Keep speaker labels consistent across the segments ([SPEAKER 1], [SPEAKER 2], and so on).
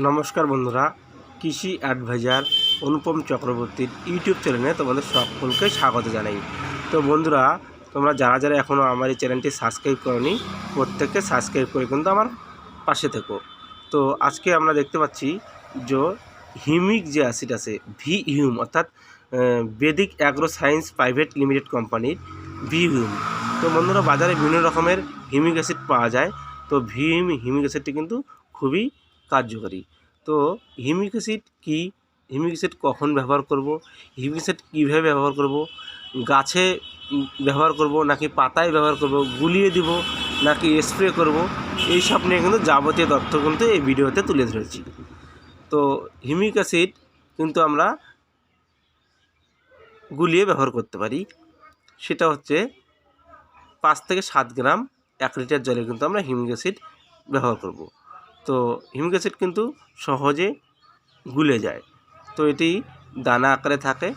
[SPEAKER 1] নমস্কার বন্ধুরা, কৃষি অ্যাডভাইজার অনুপম চক্রবর্তীর ইউটিউব চ্যানেলে তোমাদের সকলকে স্বাগত জানাই। তো বন্ধুরা, তোমরা যারা যারা এখনও আমার এই চ্যানেলটি সাবস্ক্রাইব করনি, প্রত্যেককে সাবস্ক্রাইব করে কিন্তু আমার পাশে থেকো। তো আজকে আমরা দেখতে পাচ্ছি যে হিউমিক যে অ্যাসিড আছে ভি হিউম অর্থাৎ Vedic agro science private limited কোম্পানির ভি হিউম তো বন্ধুরা, বাজারে বিভিন্ন রকমের হিউমিক অ্যাসিড পাওয়া যায়। তো ভি হিউম হিউমিক অ্যাসিডটি কিন্তু খুবই কার্যকরী। তো হিউমিক অ্যাসিড কী? হিউমিক অ্যাসিড কখন ব্যবহার করব? হিউমিক অ্যাসিড কীভাবে ব্যবহার করব? গাছে ব্যবহার করব নাকি পাতায় ব্যবহার করব? গুলিয়ে দিব নাকি স্প্রে করব? এই সব নিয়ে কিন্তু যাবতীয় তথ্য কিন্তু এই ভিডিওতে তুলে ধরেছি। তো হিউমিক অ্যাসিড কিন্তু আমরা গুলিয়ে ব্যবহার করতে পারি। সেটা হচ্ছে পাঁচ থেকে সাত গ্রাম এক লিটার জলে কিন্তু আমরা হিউমিক অ্যাসিড ব্যবহার করব। তো হিউমিক অ্যাসিড কিন্তু সহজে গুলে যায়। তো এটি দানা আকারে থাকে।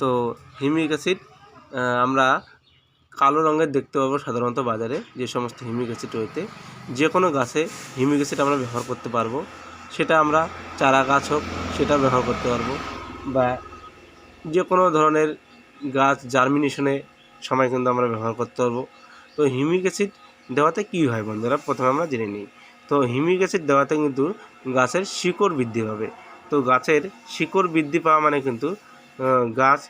[SPEAKER 1] তো হিউমিক অ্যাসিড আমরা কালো রঙের দেখতে পাবো সাধারণত বাজারে যে সমস্ত হিউমিক অ্যাসিড রয়েছে। যে কোনো গাছে হিউমিক অ্যাসিড আমরা ব্যবহার করতে পারব। সেটা আমরা চারা গাছ হোক, সেটা ব্যবহার করতে পারব। বা যে কোনো ধরনের গাছ জার্মিনেশনে সময় কিন্তু আমরা ব্যবহার করতে পারব। তো হিউমিক অ্যাসিড দেওয়াতে কী হয় বন্ধুরা? প্রথমে আমরা জেনে নিই। তো হিউমিক অ্যাসিড দেওয়াতে কিন্তু গাছের শিকড় বৃদ্ধি পাবে। তো গাছের শিকড় বৃদ্ধি পাওয়া মানে কিন্তু গাছ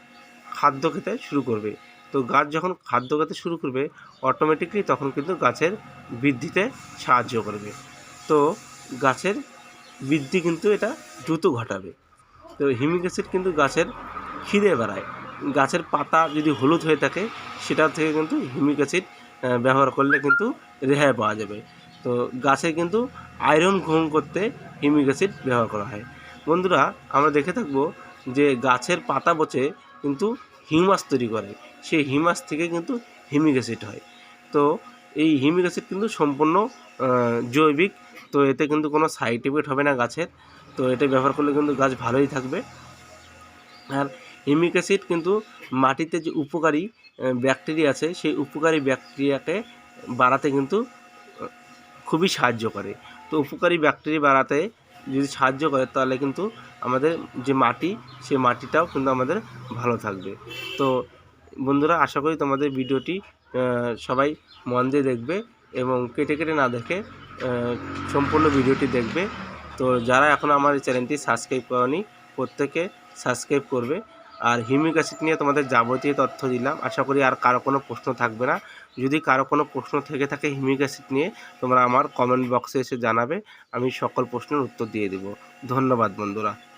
[SPEAKER 1] খাদ্য খেতে শুরু করবে। তো গাছ যখন খাদ্য খেতে শুরু করবে অটোমেটিকলি তখন কিন্তু গাছের বৃদ্ধিতে সাহায্য করবে। তো গাছের বৃদ্ধি কিন্তু এটা দ্রুত ঘটাবে। তো হিউমিক অ্যাসিড কিন্তু গাছের খিদে বাড়ায়। গাছের পাতা যদি হলুদ হয়ে থাকে, সেটা থেকে কিন্তু হিউমিক অ্যাসিড ব্যবহার করলে কিন্তু রেহাই পাওয়া যাবে। তো গাছে কিন্তু আয়রন গ্রহণ করতে হিউমিক অ্যাসিড ব্যবহার করা হয়। বন্ধুরা, আমরা দেখে থাকব যে গাছের পাতা পচে কিন্তু হিউমাস তৈরি করে। সেই হিউমাস থেকে কিন্তু হিউমিক অ্যাসিড হয়। তো এই হিউমিক অ্যাসিড কিন্তু সম্পূর্ণ জৈবিক, তো এতে কিন্তু কোনো সাইড এফেক্ট হবে না গাছের। তো এটা ব্যবহার করলে কিন্তু গাছ ভালোই থাকবে। আর হিউমিক অ্যাসিড কিন্তু মাটিতে যে উপকারী ব্যাকটেরিয়া আছে, সেই উপকারী ব্যাকটেরিয়াকে বাড়াতে কিন্তু খুবই সাহায্য করে। তো উপকারী ব্যাকটেরিয়া বাড়াতে যদি সাহায্য করে, তাহলে কিন্তু আমাদের যে মাটি, সেই মাটিটাও কিন্তু আমাদের ভালো থাকবে। তো বন্ধুরা, আশা করি তোমাদের ভিডিওটি সবাই মন দিয়ে দেখবে এবং কেটে কেটে না দেখে সম্পূর্ণ ভিডিওটি দেখবে। তো যারা এখন আমার এই চ্যানেলটি সাবস্ক্রাইব করেনি, প্রত্যেকে সাবস্ক্রাইব করবে। আর হিউমিক অ্যাসিড নিয়ে তোমাদের যাবতীয় তথ্য দিলাম। আশা করি আর কারও কোনো প্রশ্ন থাকবে না। যদি কারও কোনো প্রশ্ন থেকে থাকে হিউমিক অ্যাসিড নিয়ে, তোমরা আমার কমেন্ট বক্সে এসে জানাবে। আমি সকল প্রশ্নের উত্তর দিয়ে দেবো। ধন্যবাদ বন্ধুরা।